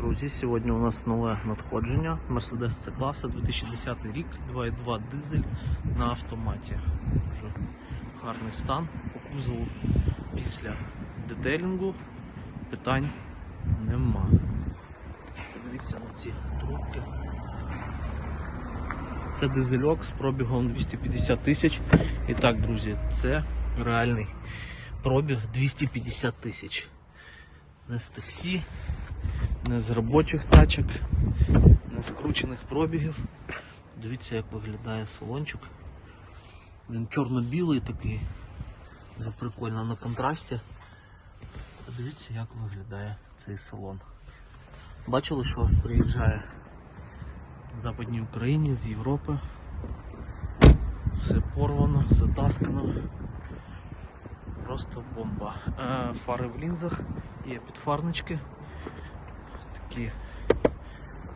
Друзі, сьогодні у нас нове надходження. Mercedes C класа 2010 рік, 2.2 дизель на автоматі. Дуже гарний стан по кузову після детелінгу. Питань нема. Подивіться на ці трубки. Це дизельок з пробігом 250 тисяч. І так, друзі, це реальний пробіг 250 тисяч. Не з таксі, не з робочих тачок, не з кручених пробігів. Дивіться, як виглядає салончик. Він чорно-білий такий. Дуже прикольно на контрасті. Подивіться, як виглядає цей салон. Бачили, що приїжджає в Западній Україні з Європи. Все порвано, затаскано. Просто бомба. Е, Фари в лінзах, є підфарнички, такі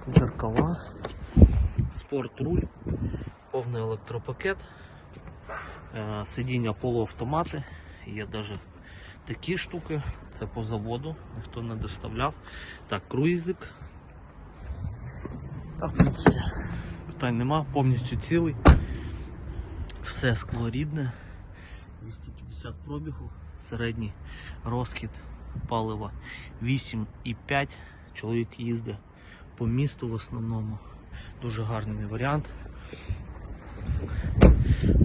зеркала, спорт руль, повний електропакет, е, сидіння полуавтомати, є навіть такі штуки, це по заводу, ніхто не доставляв. Так, круїзик. Та, в принципі, питань нема, повністю цілий. Все скло рідне. 250 пробігу, середній розхід палива 8,5. Чоловік їздить по місту в основному. Дуже гарний варіант.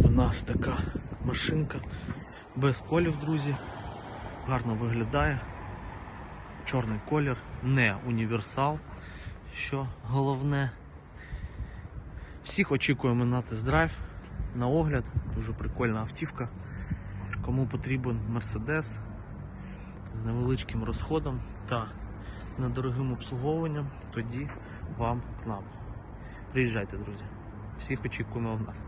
У нас така машинка без колів, друзі. Гарно виглядає. Чорний колір, не універсал, що головне. Всіх очікуємо на тест-драйв, на огляд. Дуже прикольна автівка. Кому потрібен Mercedes з невеличким розходом та недорогим обслуговуванням, тоді вам к нам. Приїжджайте, друзі. Всіх очікуємо в нас.